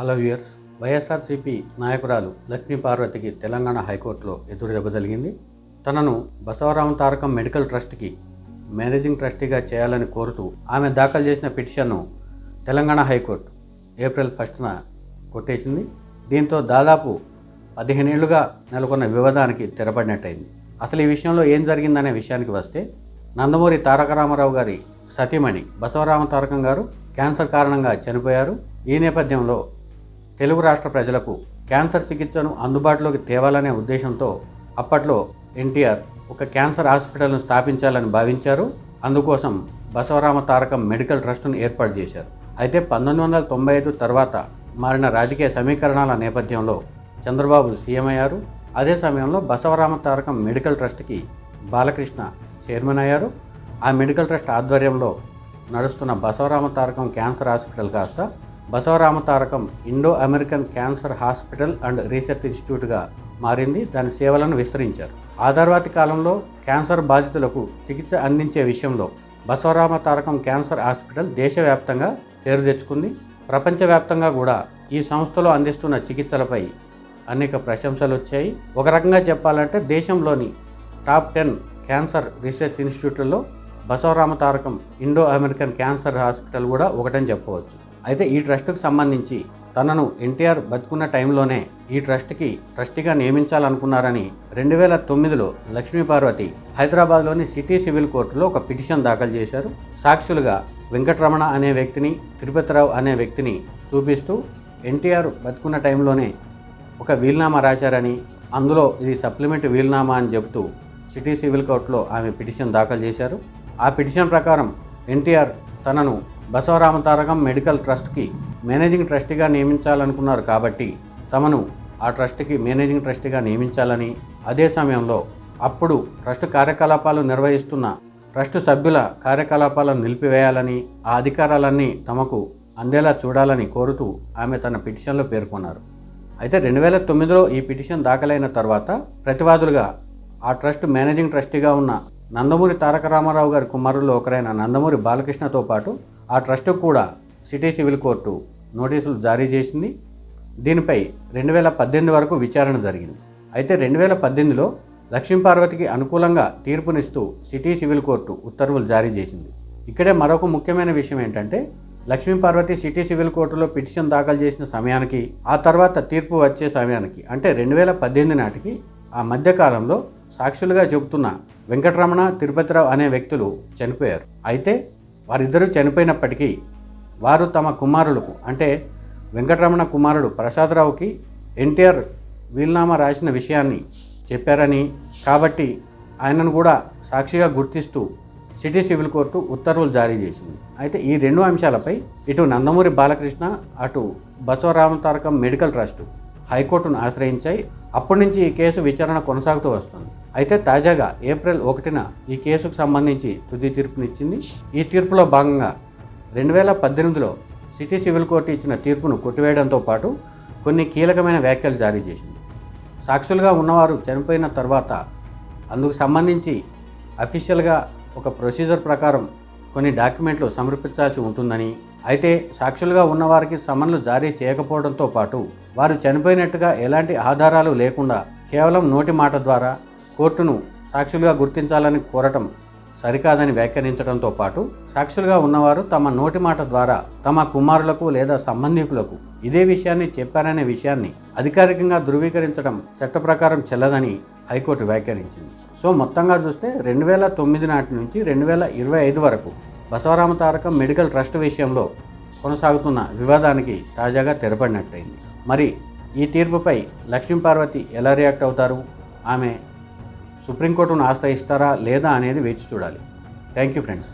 Hello viewers YSRCP నాయకురాలు లక్ష్మీ పార్వతికి తెలంగాణ హైకోర్టులో ఎదురు దెబ్బ తగిలింది. తనను బసవరామ తారకం మెడికల్ ట్రస్ట్కి మేనేజింగ్ ట్రస్టీగా చేయాలని కోరుతూ ఆమె దాఖలు చేసిన పిటిషన్ను తెలంగాణ హైకోర్టు ఏప్రిల్ ఫస్ట్న కొట్టేసింది. దీంతో దాదాపు పదిహేనేళ్ళుగా నెలకొన్న వివాదానికి తెరపడినట్టయింది. అసలు ఈ విషయంలో ఏం జరిగిందనే విషయానికి వస్తే నందమూరి తారక రామారావు గారి సతీమణి బసవరామ తారకం గారు క్యాన్సర్ కారణంగా చనిపోయారు. ఈ నేపథ్యంలో తెలుగు రాష్ట్ర ప్రజలకు క్యాన్సర్ చికిత్సను అందుబాటులోకి తేవాలనే ఉద్దేశంతో అప్పట్లో ఎన్టీఆర్ ఒక క్యాన్సర్ హాస్పిటల్ను స్థాపించాలని భావించారు. అందుకోసం బసవరామ తారకం మెడికల్ ట్రస్ట్ను ఏర్పాటు చేశారు. అయితే పంతొమ్మిది వందల తొంభై ఐదు తర్వాత మారిన రాజకీయ సమీకరణాల నేపథ్యంలో చంద్రబాబు సీఎం అయ్యారు. అదే సమయంలో బసవరామ తారకం మెడికల్ ట్రస్ట్కి బాలకృష్ణ చైర్మన్ అయ్యారు. ఆ మెడికల్ ట్రస్ట్ ఆధ్వర్యంలో నడుస్తున్న బసవరామ తారకం క్యాన్సర్ హాస్పిటల్ కాస్త Basavarama Tarakam Indo American cancer hospital and research ఇన్స్టిట్యూట్గా మారింది. దాని సేవలను విస్తరించారు. ఆ తర్వాతి కాలంలో క్యాన్సర్ బాధితులకు చికిత్స అందించే విషయంలో బసవరామ తారకం క్యాన్సర్ హాస్పిటల్ దేశవ్యాప్తంగా పేరు తెచ్చుకుంది. ప్రపంచవ్యాప్తంగా కూడా ఈ సంస్థలో అందిస్తున్న చికిత్సలపై అనేక ప్రశంసలు వచ్చాయి. ఒక రకంగా చెప్పాలంటే దేశంలోని top ten cancer research ఇన్స్టిట్యూట్లలో Basavarama Tarakam Indo American cancer hospital కూడా ఒకటని చెప్పవచ్చు. అయితే ఈ ట్రస్ట్కు సంబంధించి తనను ఎన్టీఆర్ బతుకున్న టైంలోనే ఈ ట్రస్ట్కి ట్రస్టీగా నియమించాలనుకున్నారని రెండు వేల తొమ్మిదిలో లక్ష్మీపార్వతి హైదరాబాద్లోని సిటీ సివిల్ కోర్టులో ఒక పిటిషన్ దాఖలు చేశారు. సాక్షులుగా వెంకటరమణ అనే వ్యక్తిని తిరుపతిరావు అనే వ్యక్తిని చూపిస్తూ ఎన్టీఆర్ బతుకున్న టైంలోనే ఒక వీల్నామా రాశారని అందులో ఇది సప్లిమెంట్ వీల్నామా అని చెబుతూ సిటీ సివిల్ కోర్టులో ఆమె పిటిషన్ దాఖలు చేశారు. ఆ పిటిషన్ ప్రకారం ఎన్టీఆర్ తనను బసవరామ తారకం మెడికల్ ట్రస్ట్కి మేనేజింగ్ ట్రస్టీగా నియమించాలనుకున్నారు కాబట్టి తమను ఆ ట్రస్ట్కి మేనేజింగ్ ట్రస్టీగా నియమించాలని అదే సమయంలో అప్పుడు ట్రస్ట్ కార్యకలాపాలు నిర్వహిస్తున్న ట్రస్ట్ సభ్యుల కార్యకలాపాలను నిలిపివేయాలని ఆ అధికారాలన్నీ తమకు అందేలా చూడాలని కోరుతూ ఆమె తన పిటిషన్లో పేర్కొన్నారు. అయితే రెండు వేల తొమ్మిదిలో ఈ పిటిషన్ దాఖలైన తర్వాత ప్రతివాదులుగా ఆ ట్రస్ట్ మేనేజింగ్ ట్రస్టీగా ఉన్న నందమూరి తారక రామారావు గారి కుమారుల్లో ఒకరైన నందమూరి బాలకృష్ణతో పాటు ఆ ట్రస్ట్ కూడా సిటీ సివిల్ కోర్టు నోటీసులు జారీ చేసింది. దీనిపై రెండు వేల పద్దెనిమిది వరకు విచారణ జరిగింది. అయితే రెండు వేల పద్దెనిమిదిలో లక్ష్మీపార్వతికి అనుకూలంగా తీర్పునిస్తూ సిటీ సివిల్ కోర్టు ఉత్తర్వులు జారీ చేసింది. ఇక్కడే మరొక ముఖ్యమైన విషయం ఏంటంటే లక్ష్మీపార్వతి సిటీ సివిల్ కోర్టులో పిటిషన్ దాఖలు చేసిన సమయానికి ఆ తర్వాత తీర్పు వచ్చే సమయానికి అంటే రెండు వేల పద్దెనిమిది నాటికి ఆ మధ్యకాలంలో సాక్షులుగా చెబుతున్న వెంకటరమణ తిరుపతిరావు అనే వ్యక్తులు చనిపోయారు. అయితే వారిద్దరూ చనిపోయినప్పటికీ వారు తమ కుమారులకు అంటే వెంకటరమణ కుమారుడు ప్రసాదరావుకి ఎన్టీఆర్ వీల్నామా రాసిన విషయాన్ని చెప్పారని కాబట్టి ఆయనను కూడా సాక్షిగా గుర్తిస్తూ సిటీ సివిల్ కోర్టు ఉత్తర్వులు జారీ చేసింది. అయితే ఈ రెండు అంశాలపై ఇటు నందమూరి బాలకృష్ణ అటు బసవరామ తారకం మెడికల్ ట్రస్ట్ హైకోర్టును ఆశ్రయించాయి. అప్పటి నుంచి ఈ కేసు విచారణ కొనసాగుతూ వస్తుంది. అయితే తాజాగా ఏప్రిల్ ఒకటిన ఈ కేసుకు సంబంధించి తుది తీర్పునిచ్చింది. ఈ తీర్పులో భాగంగా రెండు వేల పద్దెనిమిదిలో సిటీ సివిల్ కోర్టు ఇచ్చిన తీర్పును కొట్టివేయడంతో పాటు కొన్ని కీలకమైన వ్యాఖ్యలు జారీ చేసింది. సాక్షులుగా ఉన్నవారు చనిపోయిన తర్వాత అందుకు సంబంధించి అఫీషియల్గా ఒక ప్రొసీజర్ ప్రకారం కొన్ని డాక్యుమెంట్లు సమర్పించాల్సి ఉంటుందని అయితే సాక్షులుగా ఉన్నవారికి సమన్లు జారీ చేయకపోవడంతో పాటు వారు చనిపోయినట్టుగా ఎలాంటి ఆధారాలు లేకుండా కేవలం నోటి మాట ద్వారా కోర్టును సాక్షులుగా గుర్తించాలని కోరటం సరికాదని వ్యాఖ్యానించడంతో పాటు సాక్షులుగా ఉన్నవారు తమ నోటి మాట ద్వారా తమ కుమారులకు లేదా సంబంధికులకు ఇదే విషయాన్ని చెప్పారనే విషయాన్ని అధికారికంగా ధృవీకరించడం చట్ట ప్రకారం చెల్లదని హైకోర్టు వ్యాఖ్యానించింది. సో మొత్తంగా చూస్తే రెండు వేల తొమ్మిది నాటి నుంచి రెండు వేల ఇరవై ఐదు వరకు బసవరామ తారకం మెడికల్ ట్రస్ట్ విషయంలో కొనసాగుతున్న వివాదానికి తాజాగా తెరపడినట్టయింది. మరి ఈ తీర్పుపై లక్ష్మీపార్వతి ఎలా రియాక్ట్ అవుతారు? ఆమె సుప్రీంకోర్టును ఆశ్రయిస్తారా లేదా అనేది వేచి చూడాలి. Thank you friends.